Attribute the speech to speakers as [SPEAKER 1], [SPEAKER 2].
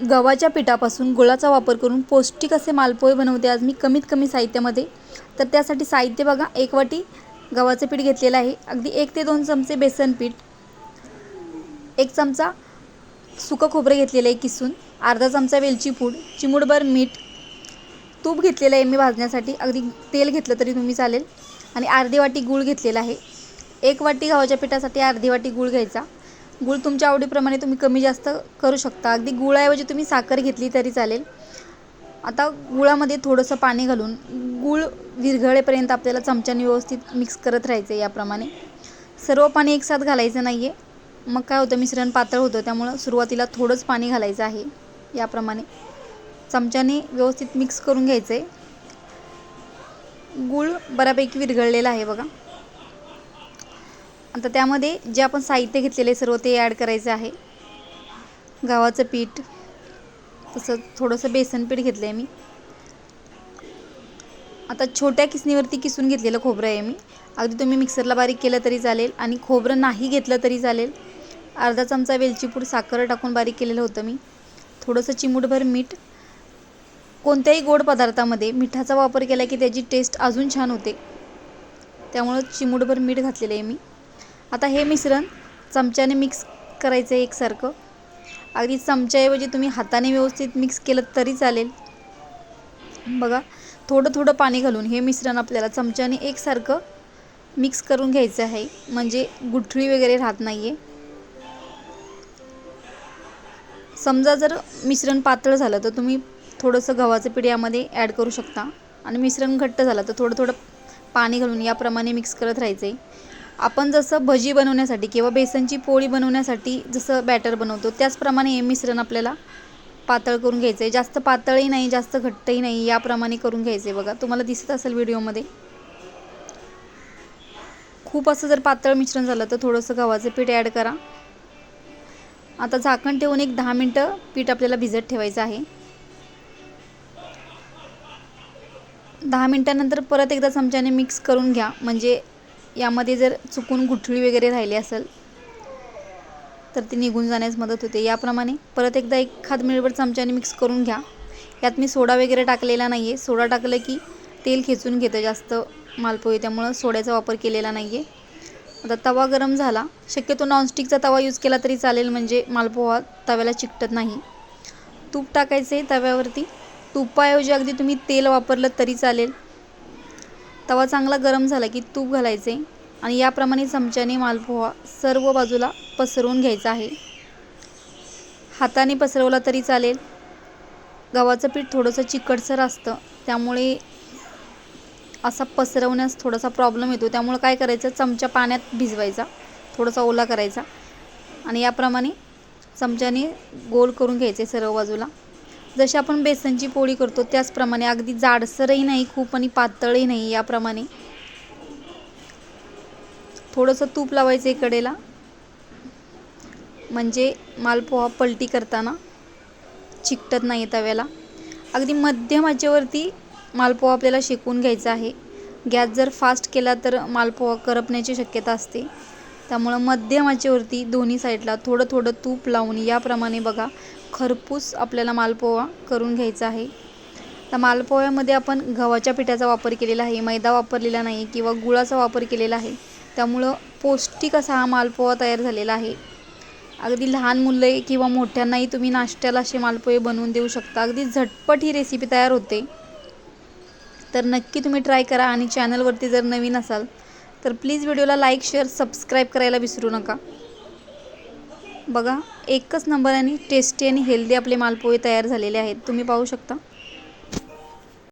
[SPEAKER 1] गव्हाच्या पिठापासून गुळाचा वापर करून पौष्टिक असे मालपोहे बनवते. आज मी कमीत कमी साहित्यामध्ये. तर त्यासाठी साहित्य बघा एक वाटी गव्हाचं पीठ घेतलेलं आहे. अगदी एक ते दोन चमचे बेसन पीठ एक चमचा सुकं खोबरं घेतलेलं आहे किसून अर्धा चमचा वेलची पूड चिमूडभर मीठ तूप घेतलेलं आहे मी भाजण्यासाठी. अगदी तेल घेतलं तरी तुम्ही चालेल. आणि अर्धी वाटी गूळ घेतलेला आहे. एक वाटी गव्हाच्या पिठासाठी अर्धी वाटी गूळ घ्यायचा. गूळ तुमच्या आवडीप्रमाणे तुम्ही कमी जास्त करू शकता. अगदी गुळाऐवजी तुम्ही साखर घेतली तरी चालेल. आता गुळामध्ये थोडंसं पाणी घालून गूळ विरघळेपर्यंत आपल्याला चमच्याने व्यवस्थित मिक्स करत राहायचं आहे याप्रमाणे. सर्व पाणी एकसाथ घालायचं नाही आहे मग काय होतं मिश्रण पातळ होतं त्यामुळं सुरुवातीला थोडंच पाणी घालायचं आहे याप्रमाणे. चमच्याने व्यवस्थित मिक्स करून घ्यायचं आहे गूळ बऱ्यापैकी विरघळलेला आहे बघा. आता त्यामध्ये जे आपण साहित्य घेतलेले सर्व ते ॲड करायचं आहे. गव्हाचं पीठ तसं थोडंसं बेसन पीठ घेतलं आहे मी. आता छोट्या किसणीवरती किसून घेतलेलं खोबरं आहे मी. अगदी तुम्ही मिक्सरला बारीक केलं तरी चालेल आणि खोबरं नाही घेतलं तरी चालेल. अर्धा चमचा वेलचीपूड साखर टाकून बारीक केलेलं होतं मी. थोडंसं चिमूटभर मीठ. कोणत्याही गोड पदार्थामध्ये मिठाचा वापर केला की त्याची टेस्ट अजून छान होते. त्यामुळं चिमूटभर मीठ घातलेलं आहे मी. आता हे मिश्रण चमच्याने मिक्स करायचं आहे एकसारखं. अगदी चमच्याऐवजी तुम्ही हाताने व्यवस्थित मिक्स केलं तरी चालेल. बघा थोडं थोडं पाणी घालून हे मिश्रण आपल्याला चमच्याने एकसारखं मिक्स करून घ्यायचं आहे. म्हणजे गुठळी वगैरे राहत नाही आहे समजा जर मिश्रण पातळ झालं तर तुम्ही थोडंसं गव्हाचं पीठ यामध्ये ॲड करू शकता. आणि मिश्रण घट्ट झालं तर थोडं थोडं पाणी घालून याप्रमाणे मिक्स करत राहायचं आहे आपण जसं भजी बनवण्यासाठी किंवा बेसनची पोळी बनवण्यासाठी जसं बॅटर बनवतो त्याचप्रमाणे हे मिश्रण आपल्याला पातळ करून घ्यायचं आहे जास्त पातळही नाही जास्त घट्टही नाही याप्रमाणे करून घ्यायचं आहे बघा. तुम्हाला दिसत असेल व्हिडिओमध्ये. खूप असं जर पातळ मिश्रण झालं तर थोडंसं गव्हाचं पीठ ॲड करा. आता झाकण ठेवून एक दहा मिनटं पीठ आपल्याला भिजत ठेवायचं आहे. दहा मिनटानंतर परत एकदा चमच्याने मिक्स करून घ्या. म्हणजे यामध्ये जर चुकून गुठळी वगैरे राहिली असेल तर ती निघून जाण्यास मदत होते. याप्रमाणे परत एकदा एखाद मिनिटभर चमच्याने मिक्स करून घ्या. यात मी सोडा वगैरे टाकलेला नाही आहे सोडा टाकलं की तेल खेचून घेतं जास्त मालपोहे त्यामुळं सोड्याचा वापर केलेला नाही आहे आता तवा गरम झाला. शक्यतो नॉनस्टिकचा तवा यूज केला तरी चालेल म्हणजे मालपोहा तव्याला चिकटत नाही. तूप टाकायचे तव्यावरती. तुपाऐवजी अगदी तुम्ही तेल वापरलं तरी चालेल. तवा चांगला गरम झाला की तूप घालायचे आणि याप्रमाणे चमच्याने मालपोहा सर्व बाजूला पसरवून घ्यायचा आहे. हाताने पसरवला तरी चालेल. गव्हाचं पीठ थोडंसं चिकटसर असतं त्यामुळे असा पसरवण्यास थोडासा प्रॉब्लेम येतो. त्यामुळं काय करायचं? चमचा पाण्यात भिजवायचा थोडासा ओला करायचा आणि याप्रमाणे चमच्याने गोल करून घ्यायचे सर्व बाजूला. जशी आपण बेसनची पोळी करतो त्याचप्रमाणे अगदी जाडसरही नाही खूप आणि पातळही नाही याप्रमाणे. थोडंसं तूप लावायचं आहे कडेला. म्हणजे मालपोहा पलटी करताना चिकटत नाही तव्याला. अगदी मध्यम आचेवरती मालपोहा आपल्याला शेकून घ्यायचा आहे. गॅस जर फास्ट केला तर मालपोहा करपण्याची शक्यता असते. त्यामुळं मध्यम आचेवरती दोन्ही साईडला थोडं थोडं तूप लावून याप्रमाणे बघा खरपूस आपल्याला मालपोवा करून घ्यायचा आहे. तर मालपोह्यामध्ये आपण गव्हाच्या पिठाचा वापर केलेला आहे मैदा वापरलेला नाही किंवा गुळाचा वापर केलेला आहे. त्यामुळं पौष्टिक असा हा मालपोहा तयार झालेला आहे. अगदी लहान मुले किंवा मोठ्यांनाही तुम्ही नाश्त्याला असे मालपोहे बनवून देऊ शकता. अगदी झटपट ही रेसिपी तयार होते. तर नक्की तुम्ही ट्राय करा आणि चॅनलवरती जर नवीन असाल तर प्लीज व्हिडिओला लाईक शेअर सबस्क्राईब करायला विसरू नका. बघा एकच नंबर आणि टेस्टी आणि हेल्दी आपले मालपोहे तयार झालेले आहेत. तुम्ही पाहू शकता.